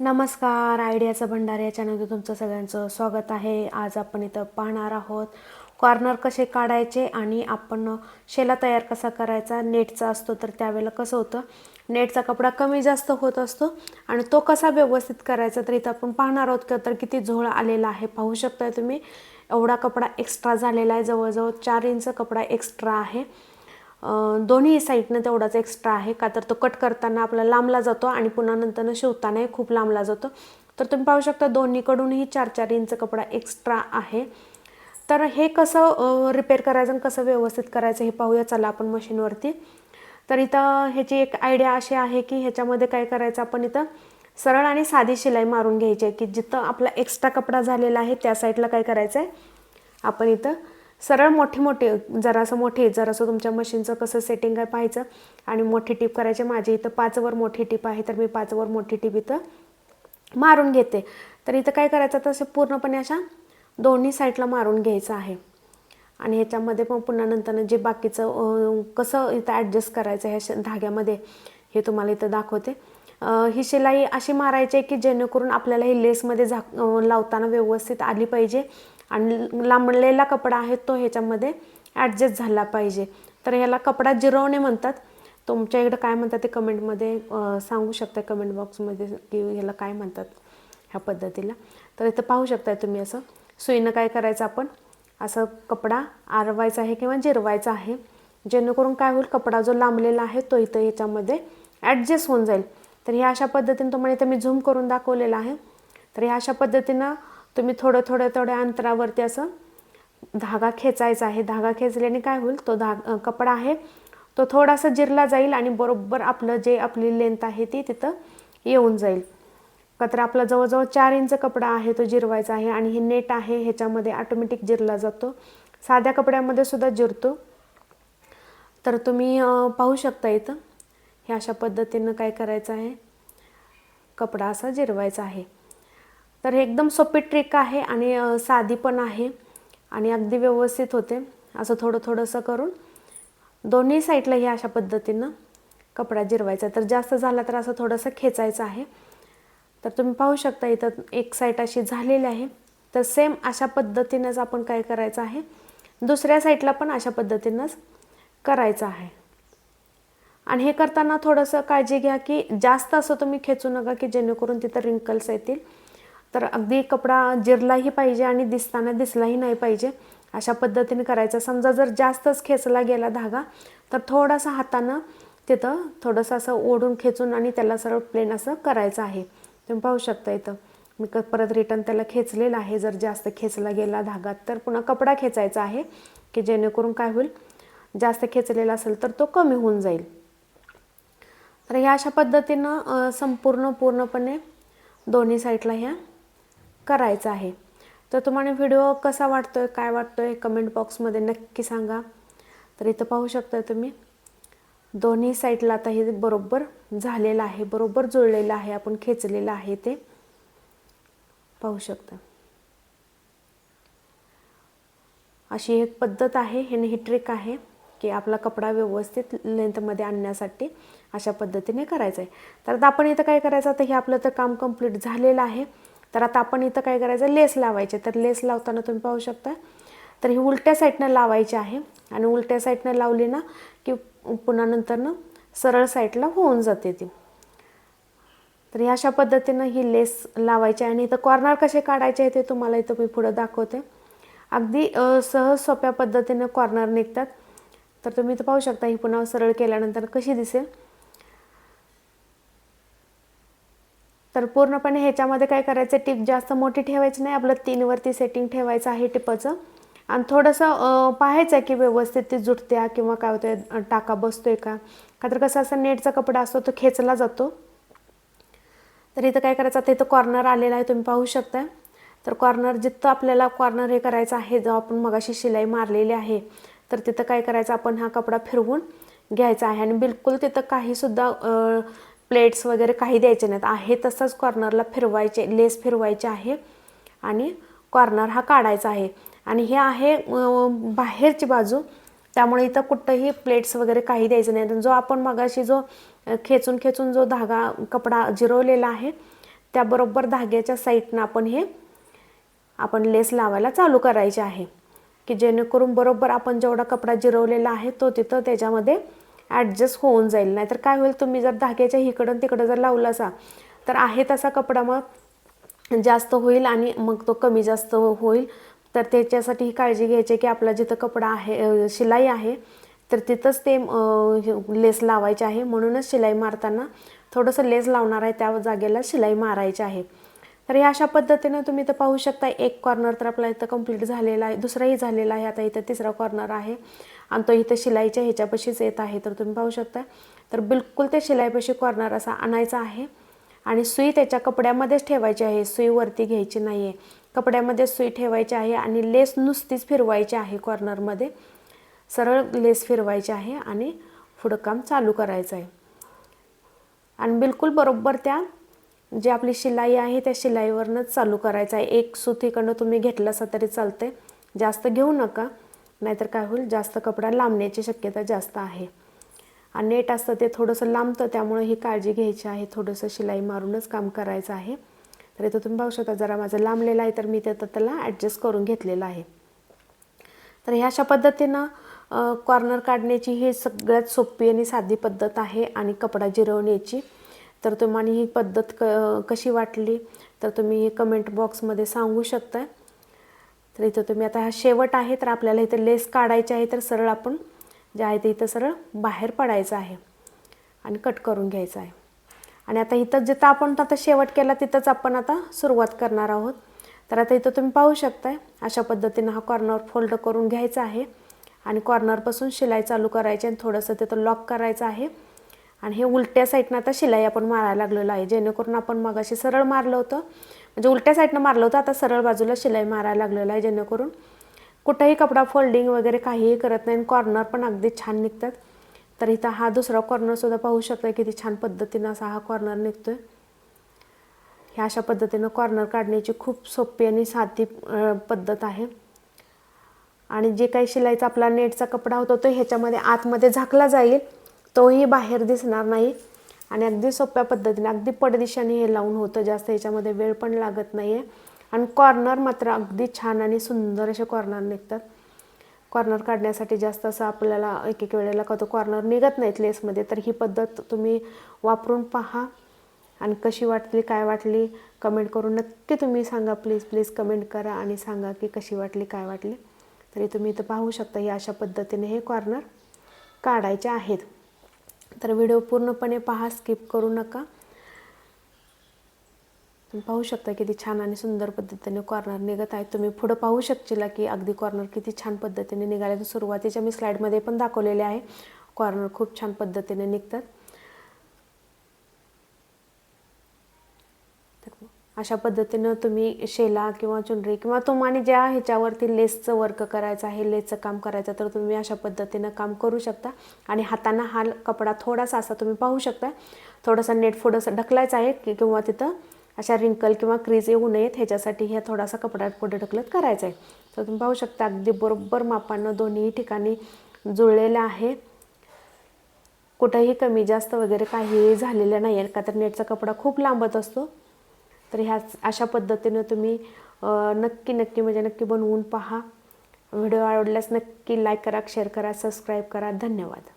नमस्कार आयडियाचं भंडार या चॅनलमध्ये तुमचं सगळ्यांचं स्वागत आहे. आज आपण इथं पाहणार आहोत कॉर्नर कसे काढायचे आणि आपण शेला तयार कसा करायचा नेटचा असतो तर त्यावेळेला कसं होतं? नेटचा कपडा कमी जास्त होत असतो आणि तो कसा व्यवस्थित करायचा तर इथं आपण पाहणार आहोत. का तर किती झोळ आलेला आहे पाहू शकताय तुम्ही. एवढा कपडा एक्स्ट्रा झालेला आहे. जवळजवळ चार इंच कपडा एक्स्ट्रा आहे. दोन्ही साईडनं तेवढाच एक्स्ट्रा आहे. का तर तो कट करताना आपला लांबला जातो आणि पुन्हा नंतरनं शिवतानाही खूप लांबला जातो. तर तुम्ही पाहू शकता दोन्हीकडूनही चार चार इंच कपडा एक्स्ट्रा आहे. तर हे कसं रिपेअर करायचं आणि कसं व्यवस्थित करायचं हे पाहूया. चला आपण मशीनवरती तर इथं ह्याची एक आयडिया अशी आहे की ह्याच्यामध्ये काय करायचं आपण इथं सरळ आणि साधी शिलाई मारून घ्यायची आहे की जिथं आपला एक्स्ट्रा कपडा झालेला आहे त्या साईडला काय करायचं आहे आपण इथं सरळ मोठे मोठे जरासं मोठे जरासं तुमच्या मशीनचं कसं सेटिंग आहे पाहायचं. आणि मोठी टीप करायची माझी इथं पाचवर मोठी टीप आहे तर मी पाचवर मोठी टीप इथं मारून घेते. तर इथं काय करायचं तसं पूर्णपणे अशा दोन्ही साईडला मारून घ्यायचं आहे. आणि ह्याच्यामध्ये पण पुन्हा नंतर जे बाकीचं कसं इथं ॲडजस्ट करायचं ह्या श- धाग्यामध्ये हे तुम्हाला इथं दाखवते. ही शिलाई अशी मारायची आहे की जेणेकरून आपल्याला ही लेसमध्ये झाक लावताना व्यवस्थित आली पाहिजे. आणि लांबलेला कपडा आहे तो ह्याच्यामध्ये ॲडजस्ट झाला पाहिजे. तर ह्याला कपडा जिरवणे म्हणतात. तुमच्या इकडं काय म्हणतात ते कमेंटमध्ये सांगू शकता कमेंट बॉक्समध्ये की ह्याला काय म्हणतात ह्या पद्धतीला? तर इथं पाहू शकताय तुम्ही असं. सुईनं काय करायचं आपण? असं कपडा आरवायचा आहे किंवा जिरवायचा आहे. जेणेकरून काय होईल कपडा जो लांबलेला आहे तो इथं ह्याच्यामध्ये ॲडजस्ट होऊन जाईल. तर ह्या अशा पद्धतीने तुम्हाला इथं मी झूम करून दाखवलेला आहे. तर ह्या अशा पद्धतीनं तुम्ही थोडं थोड्या थोड्या अंतरावरती असं धागा खेचायचा आहे. धागा खेचल्याने काय होईल? तो धाग कपडा आहे तो थोडासा जिरला जाईल आणि बरोबर आपलं जे आपली लेंथ आहे ती तिथं येऊन जाईल. का तर आपला जवळजवळ चार इंच कपडा आहे तो जिरवायचा आहे आणि हे नेट आहे ह्याच्यामध्ये ऑटोमॅटिक जिरला जातो. साध्या कपड्यामध्ये सुद्धा जिरतो. तर तुम्ही पाहू शकता इथं हे अशा पद्धतीनं काय करायचं आहे? कपडा असा जिरवायचा आहे. तर हे एकदम सोपी ट्रिक आहे आणि साधी पण आहे आणि अगदी व्यवस्थित होते. असं थोडं थोडंसं करून दोन्ही साईडला हे अशा पद्धतीनं कपडा जिरवायचा तर जास्त झाला तर असं थोडंसं खेचायचं आहे. तर तुम्ही पाहू शकता इथं एक साईड अशी झालेली आहे. तर सेम अशा पद्धतीनंच आपण काय करायचं आहे? दुसऱ्या साईडला पण अशा पद्धतीनंच करायचं आहे. आणि हे करताना थोडंसं काळजी घ्या की जास्त असं तुम्ही खेचू नका की जेणेकरून तिथं रिंकल्स येतील. तर अगदी कपडा जिरलाही पाहिजे आणि दिसताना दिसलाही नाही पाहिजे. अशा पद्धतीने करायचं. समजा जर जास्तच खेचला गेला धागा तर थोडासा हातानं तिथं थोडंसं असं ओढून खेचून आणि त्याला सरळ प्लेन असं करायचं आहे. तुम्ही पाहू शकता इथं. मी क- परत रिटर्न त्याला खेचलेलं आहे. जर जास्त खेचला गेला धागा तर पुन्हा कपडा खेचायचा आहे की जेणेकरून काय होईल? जास्त खेचलेला असेल तर तो कमी होऊन जाईल. तर ह्या अशा पद्धतीनं संपूर्ण पूर्णपणे दोन्ही साईडला ह्या करायचं आहे. तर तुम्हाला व्हिडिओ कसा वाटतो आहे काय वाटतो आहे कमेंट बॉक्समध्ये नक्की सांगा. तर इथं पाहू शकता तुम्ही दोन्ही साईडला आता हे बरोबर झालेलं आहे बरोबर जुळलेलं आहे आपण खेचलेलं आहे ते. पाहू शकता. अशी एक पद्धत आहे हे ही ट्रिक आहे की आपला कपडा व्यवस्थित लेंथमध्ये आणण्यासाठी अशा पद्धतीने करायचं आहे तर आता आपण इथं काय करायचं आता हे आपलं तर काम कंप्लीट झालेलं आहे. तर आता आपण इथं काय करायचं लेस लावायचे. तर लेस लावताना तुम्ही पाहू शकता तर ही उलट्या साईडनं लावायची आहे. आणि उलट्या साईडनं लावली ना की पुन्हा नंतरनं सरळ साईडला होऊन जाते ती. तर ह्या अशा पद्धतीनं ही लेस लावायची आणि इथं कॉर्नर कसे काढायचे ते तुम्हाला इथं मी पुढं दाखवते. अगदी सहज सोप्या पद्धतीनं कॉर्नर निघतात. तर तुम्ही इथं पाहू शकता ही पुन्हा सरळ केल्यानंतर कशी दिसेल. तर पूर्णपणे ह्याच्यामध्ये काय करायचं टिप जास्त मोठी ठेवायची नाही आपलं तीनवरती सेटिंग ठेवायचं आहे टिपाचं. आणि थोडंसं पाहायचं आहे की व्यवस्थित ती जुटत्या किंवा काय होतंय टाका बसतोय का? का तर कसं असं नेटचा कपडा असतो तो खेचला जातो. तर इथं काय करायचं आता इथं कॉर्नर आलेला आहे तुम्ही पाहू शकता तर कॉर्नर जिथं आपल्याला कॉर्नर हे करायचं आहे जो आपण मगाशी शिलाई मारलेली आहे तर तिथं काय करायचं आपण हा कपडा फिरवून घ्यायचा आहे. आणि बिलकुल तिथं काहीसुद्धा प्लेट्स वगैरे काही द्यायचे नाहीत. आहे तसंच कॉर्नरला फिरवायचे लेस फिरवायचे आहे आणि कॉर्नर हा काढायचा आहे. आणि हे आहे बाहेरची बाजू. त्यामुळे इथं कुठंही प्लेट्स वगैरे काही द्यायचं नाही जो आपण मगाशी जो खेचून खेचून जो धागा कपडा जिरवलेला आहे त्याबरोबर धाग्याच्या साईडनं आपण हे आपण लेस लावायला चालू करायचे आहे. की जेणेकरून बरोबर आपण जेवढा कपडा जिरवलेला आहे तो तिथं त्याच्यामध्ये ॲडजस्ट होऊन जाईल. नाहीतर काय होईल तुम्ही जर धाग्याच्या इकडं तिकडं जर लावला असा तर आहे तसा कपडा मग जास्त होईल आणि मग तो कमी जास्त होईल. तर त्याच्यासाठी ही काळजी घ्यायची की आपला जिथं कपडा आहे शिलाई आहे तर तिथंच ते लेस लावायचे आहे. म्हणूनच शिलाई मारताना थोडंसं लेस लावणार आहे त्या जागेला शिलाई मारायची आहे. तर हे अशा पद्धतीनं तुम्ही तर पाहू शकता एक कॉर्नर तर आपला इथं कंप्लीट झालेला आहे दुसराही झालेला आहे आता इथं तिसरा कॉर्नर आहे. आणि तो इथं शिलाईच्या ह्याच्यापाशीच येत आहे तर तुम्ही पाहू शकता. तर बिलकुल ते शिलाईपाशी कॉर्नर असा आणायचा आहे. आणि सुई त्याच्या कपड्यामध्येच ठेवायची आहे सुई वरती घ्यायची नाही आहे कपड्यामध्ये सुई ठेवायची आहे आणि लेस नुसतीच फिरवायची आहे कॉर्नरमध्ये सरळ लेस फिरवायची आहे आणि पुढं काम चालू करायचं आहे आणि बिलकुल बरोबर त्या जी आपली शिलाई आहे त्या शिलाईवरूनच चालू करायचं आहे. एक सूत इकडनं तुम्ही घेतलं असं तरी चालते जास्त घेऊ नका. नाहीतर काय होईल? जास्त कपडा लांबण्याची शक्यता जास्त आहे. आणि नेट असतं ते थोडंसं लांबतं त्यामुळे ही काळजी घ्यायची आहे. थोडंसं शिलाई मारूनच काम करायचं आहे. तर इथं तुम्ही पाहू शकता जरा माझं लांबलेलं आहे तर मी ते त्याला ॲडजस्ट करून घेतलेलं आहे. तर ह्या अशा पद्धतीनं कॉर्नर काढण्याची ही सगळ्यात सोपी आणि साधी पद्धत आहे. आणि कपडा जिरवण्याची. तर तुम्हाला ही पद्धत क कशी वाटली? तर तुम्ही कमेंट बॉक्समध्ये सांगू शकता तर इथं तुम्ही आता हा शेवट आहे तर आपल्याला इथं लेस काढायची आहे तर सरळ आपण जे आहे ते इथं सरळ बाहेर पडायचं आहे आणि कट करून घ्यायचं आहे. आणि आता इथं जिथं आपण आता शेवट केला तिथंच आपण आता सुरुवात करणार आहोत. तर आता इथं तुम्ही पाहू शकताय अशा पद्धतीनं हा कॉर्नर फोल्ड करून घ्यायचा आहे. आणि कॉर्नरपासून शिलाई चालू करायची आणि थोडंसं तिथं लॉक करायचं आहे. आणि हे उलट्या साईडनं आता शिलाई आपण मारायला लागलेलं आहे. जेणेकरून आपण मग अशी सरळ मारलं होतं. म्हणजे उलट्या साईडनं मारलं होतं आता सरळ बाजूला शिलाई मारायला लागलेलं आहे जेणेकरून कुठंही कपडा फोल्डिंग वगैरे काहीही करत नाही आणि कॉर्नर पण अगदी छान निघतात. तर इथं हा दुसरा कॉर्नरसुद्धा पाहू शकता किती छान पद्धतीनं असा हा कॉर्नर निघतोय. ह्या अशा पद्धतीनं कॉर्नर काढण्याची खूप सोपी आणि साधी पद्धत आहे. आणि जे काही शिलाईचा आपला नेटचा कपडा होता तो ह्याच्यामध्ये आतमध्ये झाकला जाईल. तोही बाहेर दिसणार नाही. आणि अगदी सोप्या पद्धतीने अगदी पडदिशाने हे लावून होतं. जास्त ह्याच्यामध्ये वेळ पण लागत नाही आहे आणि कॉर्नर मात्र अगदी छान आणि सुंदर असे कॉर्नर निघतात. कॉर्नर काढण्यासाठी जास्त असं आपल्याला एक एक वेळेला का तो कॉर्नर निघत नाहीत लेसमध्ये तर ही पद्धत तुम्ही वापरून पहा. आणि कशी वाटली काय वाटली कमेंट करून नक्की तुम्ही सांगा. प्लीज प्लीज कमेंट करा आणि सांगा की कशी वाटली काय वाटली. तरी तुम्ही इथं पाहू शकता ही अशा पद्धतीने हे कॉर्नर काढायचे आहेत. तर व्हिडिओ पूर्णपणे पहा स्किप करू नका. तुम्ही पाहू शकता किती छान आणि सुंदर पद्धतीने कॉर्नर निघत आहेत तुम्ही पुढं पाहू शकशील की अगदी कॉर्नर किती छान पद्धतीने निघाले सुरुवातीच्या मी स्लाईडमध्ये पण दाखवलेले आहे. कॉर्नर खूप छान पद्धतीने निघतात तर अशा पद्धतीनं तुम्ही शेला किंवा चुनरी किंवा तुम्हाला ज्या ह्याच्यावरती लेसचं वर्क करायचं आहे लेसचं काम करायचं तर तुम्ही अशा पद्धतीनं काम करू शकता. आणि हाताना हा कपडा थोडासा असा तुम्ही पाहू शकता. थोडासा नेट थोडंसं ढकलायचं आहे की किंवा तिथं अशा रिंकल किंवा क्रीज येऊ नयेत ह्याच्यासाठी ह्या थोडासा कपडा पुढे ढकलत करायचा आहे. तर तुम्ही पाहू शकता अगदी बरोबर मापानं दोन्ही ठिकाणी जुळलेलं आहे. कुठंही कमी जास्त वगैरे काहीही झालेलं नाही आहे का तर नेटचा कपडा खूप लांबत असतो. तर ह्या अशा पद्धतीनं तुम्ही नक्की नक्की म्हणजे नक्की बनवून पहा. व्हिडिओ आवडल्यास नक्की लाईक करा शेअर करा सबस्क्राईब करा. धन्यवाद.